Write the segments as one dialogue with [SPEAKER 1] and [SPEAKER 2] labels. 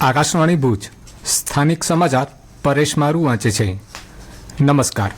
[SPEAKER 1] આકાશવાણી ભુજ, સ્થાનિક સમાચાર પરેશ મારું વાંચે છે. નમસ્કાર.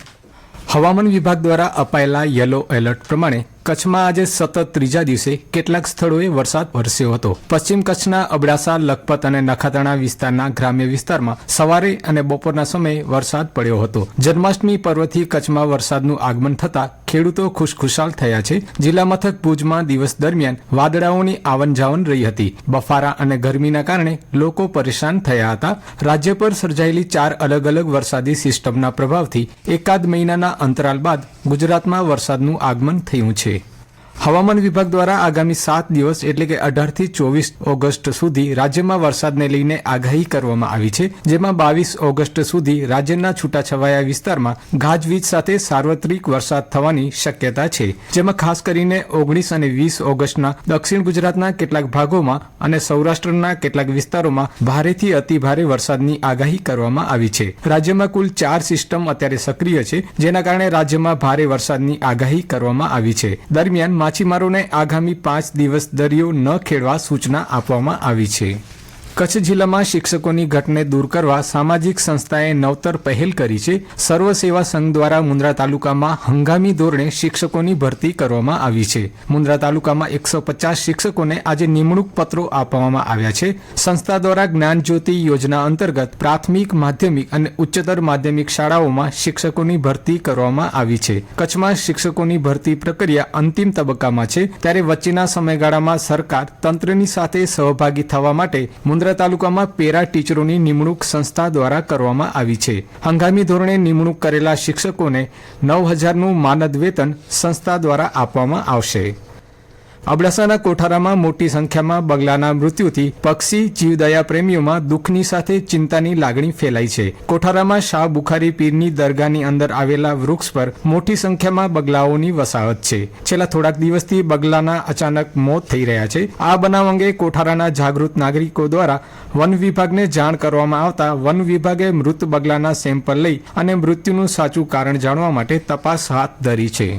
[SPEAKER 1] હવામાન વિભાગ દ્વારા અપાયેલા યલો એલર્ટ પ્રમાણે કચ્છમાં આજે સતત ત્રીજા દિવસે કેટલાક સ્થળોએ વરસાદ વરસ્યો હતો. પશ્ચિમ કચ્છના અબડાસા, લખપત અને નખાતાણા વિસ્તારના ગ્રામ્ય વિસ્તારમાં સવારે અને બપોરના સમયે વરસાદ પડ્યો હતો. જન્માષ્ટમી પર્વથી કચ્છમાં વરસાદનું આગમન થતા ખેડૂતો ખુશખુશાલ થયા છે. જિલ્લા મથક ભુજમાં દિવસ દરમિયાન વાદળાઓની આવન જાવન રહી હતી. બફારા અને ગરમીના કારણે લોકો પરેશાન થયા હતા. રાજ્ય પર સર્જાયેલી ચાર અલગ અલગ વરસાદી સિસ્ટમના પ્રભાવથી એકાદ મહિનાના અંતરાલ બાદ ગુજરાતમાં વરસાદનું આગમન થયું છે. હવામાન વિભાગ દ્વારા આગામી સાત દિવસ, એટલે કે અઢારથી ચોવીસ ઓગસ્ટ સુધી રાજ્યમાં વરસાદને લઈને આગાહી કરવામાં આવી છે, જેમાં બાવીસ ઓગસ્ટ સુધી રાજ્યના છૂટાછવાયા વિસ્તારમાં ગાજવીજ સાથે સાર્વત્રિક વરસાદ થવાની શક્યતા છે, જેમાં ખાસ કરીને ઓગણીસ અને વીસ ઓગસ્ટના દક્ષિણ ગુજરાતના કેટલાક ભાગોમાં અને સૌરાષ્ટ્રના કેટલાક વિસ્તારોમાં ભારેથી અતિભારે વરસાદની આગાહી કરવામાં આવી છે. રાજ્યમાં કુલ ચાર સિસ્ટમ અત્યારે સક્રિય છે, જેના કારણે રાજ્યમાં ભારે વરસાદની આગાહી કરવામાં આવી છે. દરમિયાન માછીમારોને આગામી પાંચ દિવસ દરિયો ન ખેડવા સૂચના આપવામાં આવી છે. કચ્છ જિલ્લામાં શિક્ષકોની ઘટને દૂર કરવા સામાજિક સંસ્થાએ નવતર પહેલ કરી છે. સર્વ સેવા સંઘ દ્વારા મુન્દ્રા તાલુકામાં હંગામી ધોરણે શિક્ષકોની ભરતી કરવામાં આવી છે. મુન્દ્રા તાલુકામાં એકસો પચાસ શિક્ષકોને આજે નિમણૂક પત્રો આપવામાં આવ્યા છે. સંસ્થા દ્વારા જ્ઞાન જ્યોતિ યોજના અંતર્ગત પ્રાથમિક, માધ્યમિક અને ઉચ્ચતર માધ્યમિક શાળાઓમાં શિક્ષકોની ભરતી કરવામાં આવી છે. કચ્છમાં શિક્ષકોની ભરતી પ્રક્રિયા અંતિમ તબક્કામાં છે. ત્યારે વચ્ચેના સમયગાળામાં સરકાર તંત્રની સાથે સહભાગી થવા માટે મુન્દ્રા તાલુકામાં પેરા ટીચરોની નિમણૂક સંસ્થા દ્વારા કરવામાં આવી છે. હંગામી ધોરણે નિમણૂક કરેલા શિક્ષકોને નવ હજારનું માનદ વેતન સંસ્થા દ્વારા આપવામાં આવશે. અબડાસાના કોઠારામાં મોટી સંખ્યામાં બગલાના મૃત્યુથી પક્ષી, જીવદયા પ્રેમીઓમાં દુઃખની સાથે ચિંતાની લાગણી ફેલાઈ છે. કોઠારામાં શાહ બુખારી પીરની દરગાહની અંદર આવેલા વૃક્ષ પર મોટી સંખ્યામાં બગલાઓની વસાહત છે. છેલ્લા થોડાક દિવસથી બગલાના અચાનક મોત થઈ રહ્યા છે. આ બનાવ અંગે કોઠારાના જાગૃત નાગરિકો દ્વારા વન વિભાગને જાણ કરવામાં આવતા વન વિભાગે મૃત બગલાના સેમ્પલ લઈ અને મૃત્યુનું સાચું કારણ જાણવા માટે તપાસ હાથ ધરી છે.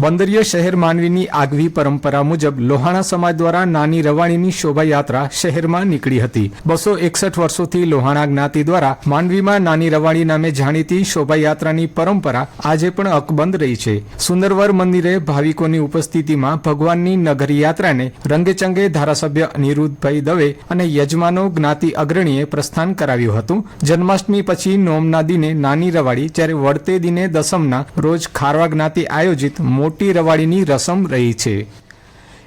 [SPEAKER 1] બંદરીય શહેર માનવીની આગવી પરંપરા મુજબ લોહાણા સમાજ દ્વારા નાની રવાણીની શોભાયાત્રા શહેરમાં નીકળી હતી. બસો એકસઠ વર્ષોથી લોહાણા જ્ઞાતિ દ્વારા માંડવીમાં નાની રવાણી નામે જાણીતી શોભાયાત્રાની પરંપરા આજે પણ અકબંધ રહી છે. સુંદરવર મંદિરે ભાવિકોની ઉપસ્થિતિમાં ભગવાનની નગરી યાત્રાને રંગેચંગે ધારાસભ્ય અનિરુદ્ધભાઈ દવે અને યજમાનો જ્ઞાતિ અગ્રણીએ પ્રસ્થાન કરાવ્યું હતું. જન્માષ્ટમી પછી નોમના દિને નાની રવાડી જ્યારે વળતે દિને દસમના રોજ ખારવા જ્ઞાતિ આયોજિત મોટી રવાડીની રસમ રહી છે.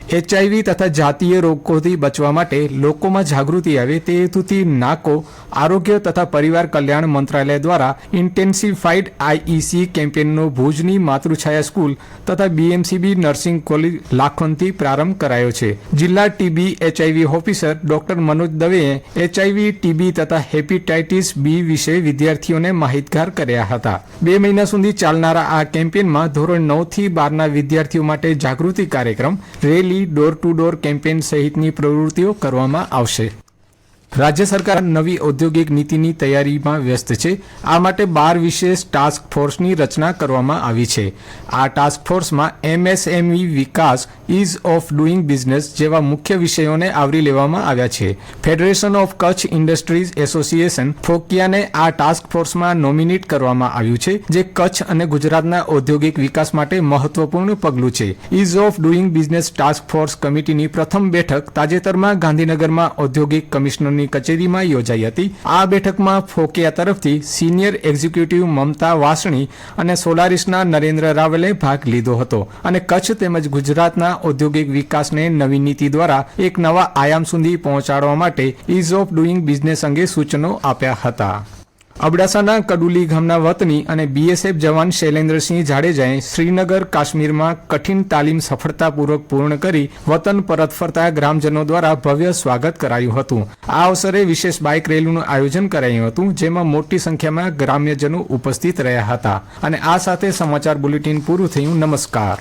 [SPEAKER 1] એચઆઈવી તથા જાતીય રોગોથી બચવા માટે લોકોમાં જાગૃતિ આવે તે હેતુથી નાકો, આરોગ્ય તથા પરિવાર કલ્યાણ મંત્રાલય દ્વારા ઇન્ટેન્સિફાઈડ આઈઈસી કેમ્પેનનો ભુજની માતૃછાયા સ્કૂલ તથા બીએમસીબી નર્સિંગ કોલેજ લાખોનથી પ્રારંભ કરાયો છે. જિલ્લા TB HIV officer doctor Manoj દવેએ એચઆઈવી ટીબી તથા હેપેટાઇટિસ બી વિશે વિદ્યાર્થીઓને માહિતગાર કર્યા હતા. બે મહિના સુધી ચાલનારા આ કેમ્પેનમાં ધોરણ નવથી બારના વિદ્યાર્થીઓ માટે જાગૃતિ કાર્યક્રમ, rally door to door campaign સહિતની પ્રવૃત્તિઓ કરવામાં આવશે. રાજ્ય સરકાર નવી ઔદ્યોગિક નીતિની તૈયારીમાં વ્યસ્ત છે. આ માટે બાર વિશેષ ટાસ્ક ફોર્સની રચના કરવામાં આવી છે. આ ટાસ્ક ફોર્સમાં એમએસએમઈ વિકાસ ઇઝ ઓફ ડુઇંગ બિઝનેસ જેવા મુખ્ય વિષયોને આવરી લેવામાં આવ્યા છે. Federation of Kutch industries association ફોકિયાને આ ટાસ્ક ફોર્સમાં નોમિનેટ કરવામાં આવ્યું છે, જે કચ્છ અને ગુજરાતના ઔદ્યોગિક વિકાસ માટે મહત્વપૂર્ણ પગલું છે. Ease of doing business task force કમિટીની પ્રથમ બેઠક તાજેતરમાં ગાંધીનગરમાં ઔદ્યોગિક કમિશનરની કચેરીમાં યોજાઈ હતી. આ બેઠકમાં ફોકિયા તરફથી સિનિયર એક્ઝિક્યુટિવ મમતા વાસણી અને સોલારિસના નરેન્દ્ર રાવલે ભાગ લીધો હતો અને કચ્છ તેમજ ગુજરાતના ઔદ્યોગિક વિકાસને નવી નીતિ દ્વારા એક નવા આયામ સુધી પહોંચાડવા માટે ઇઝ ઓફ ડુઇંગ બિઝનેસ અંગે સૂચનો આપ્યા હતા. અબડાસાના કડુલી ગામના વતની અને બીએસએફ જવાન શૈલેન્દ્રસિંહ જાડેજાએ શ્રીનગર કાશ્મીરમાં કઠિન તાલીમ સફળતાપૂર્વક પૂર્ણ કરી વતન પરત ફરતા ગ્રામજનો દ્વારા ભવ્ય સ્વાગત કરાયું હતું. આ અવસરે વિશેષ બાઇક રેલીનું આયોજન કરાયું હતું, જેમાં મોટી સંખ્યામાં ગ્રામ્યજનો ઉપસ્થિત રહ્યા હતા. અને આ સાથે સમાચાર બુલેટિન પૂરું થયું. નમસ્કાર.